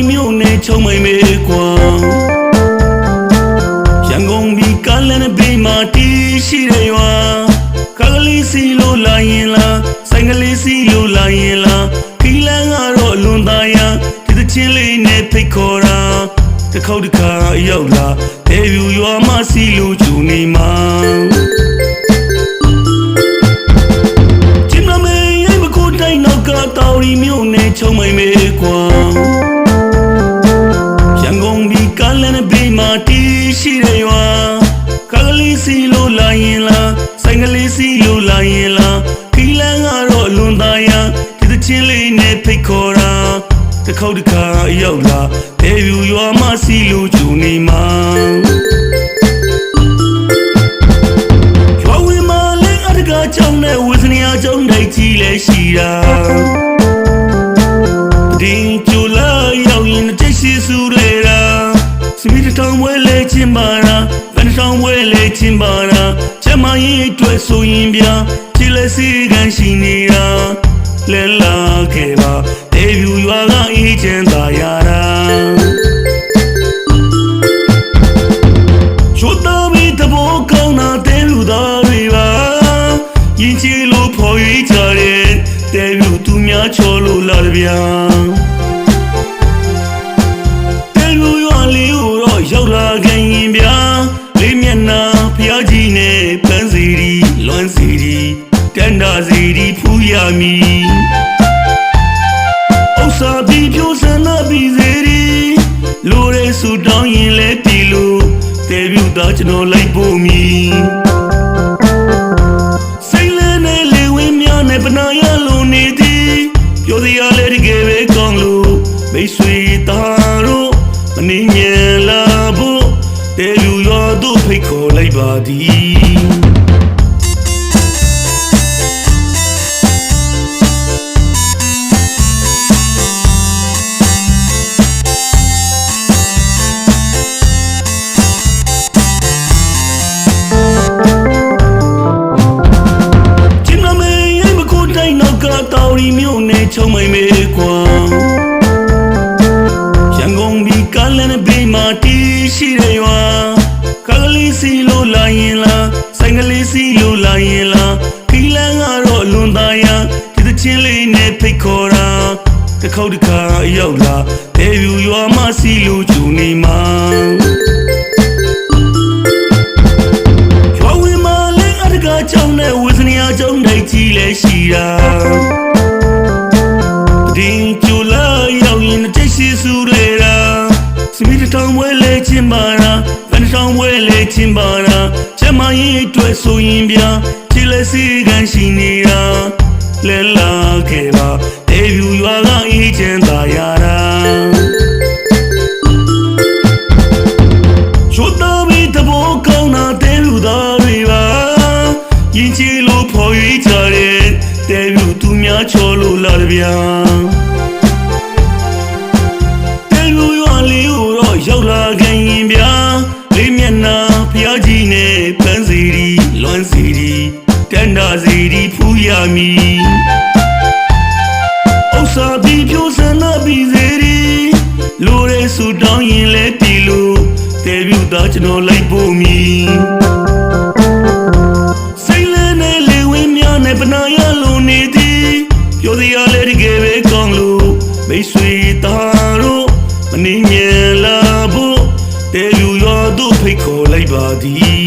တော်ရီမြို့နယ်ချုံမိန်မေကွာရန်ကုန်ပြည်ကလန်ဘေးမှာတီးရှိတယ်ရွာကကလေးစီလိုလာရင်လားဆိုင်ကလေးစီလိုလာရင်လားခီလန်းကတော့အလွန်သားရဒီသချင်းလေးနဲ့ဖိတ်ခေါ်တာတစ်ခေါက်တစ်ခါရောက်လာဒေဗျူရွာမှာစီလိုဂျူနေမှာကျင်းမမေးအိမ်မကိုတိုင်းနောက်ကတော်ရီမြို့နယ်ချုံမိန်မေကွာ ရှိတယ်ရွာကကလေးစီလိုလာရင်လားဆိုင်ကလေးစီလိုလာရင်လားခီလန်းကတော့အလွန်သားရဒီသချင်းလေးနဲ့ဖိတ်ခေါ်တာတစ်ခေါက်တစ်ခါရောက်လာဒေဗျူရွာမှာစီလိုဂျူနေမှာရွာဝင်မှာလဲအတကားကြောင်းနဲ့ဝဇနီယာကြောင်းတိုက်ကြီးလဲရှိတာ စမီတထောင်ဝဲလဲချင်းပါတာဗန်ထောင်ဝဲလဲချင်းပါတာချက်မရင်အတွက်ဆိုရင်ဗျာချီလဲစီကန်ရှိနေတာလဲလာခဲ့ပါဒေဗျူရွာကအေးချမ်းသာရတာချိုးတော်ပြီးတဘောကောင်းတာတဲလူသားတွေပါရင်ချီလို့ဖော်ရွေးကြတဲ့တဲလူသူများချောလို့လာကြဗျာ စီရီဖူးရမည်ဥစ္စာပြီးဖြိုးစံနာပြီးစေရီလိုရဲဆူတောင်းရင်လဲပြီလို့တေပြူသားကျွန်တော်လိုက်ဖို့မီစိတ်လဲနဲ့လေဝင်းများနဲ့ပနာရလို့နေသည်ပြောစရာလဲတကယ်ပဲကောင်းလို့မိတ်ဆွေသားတို့မနေညံလာဖို့တေပြူရောတို့ဖိတ်ခေါ်လိုက်ပါသည် ချုံမိန်မေကွာရန်ကုန်ပြည်ကလန်ဘေးမှာတီးရှိတယ်ရွာကကလေးစီလိုလာရင်လားဆိုင်ကလေးစီလိုလာရင်လားခီလန်းကတော့အလွန်သားရဒီသချင်းလေးနဲ့ဖိတ်ခေါ်တာတစ်ခေါက်တစ်ခါရောက်လာဒေဗျူရွာမှာစီလိုဂျူနေမှာ င်းပါတာဗန်ထောင်ဝဲလဲချင်းပါတာချက်မရင်အတွက်ဆိုရင်ဗျာချီလဲစီကန်ရှိနေတာလဲလာခဲ့ပါဒေဗျူရွာကအေးချမ်းသာရတာချိုးတော်ပြီးတဘောကောင်းတာတဲလူသားတွေပါရင်ချီလို့ဖော်ရွေးကြတဲ့တဲလူသူများချောလို့လာကြဗျာ ခင်ရင်ဗျာလေးမျက်နှာဖျားကြီးနဲ့ပန်းစီရီလွမ်းစီရီတန်တာစီရီဖူးရမည်ဥစ္စာပြီးဖြိုးစံနာပြီးစေရီလိုရဲဆူတောင်းရင်လဲပြီလို့တေပြူသားကျွန်တော်လိုက်ဖို့မီစိတ်လဲနဲ့လေဝင်းများနဲ့ပနာရလို့နေသည်ပြောစရာလဲတကယ်ပဲကောင်းလို့မိတ်ဆွေသားတို့မနေညံလာ ဖို့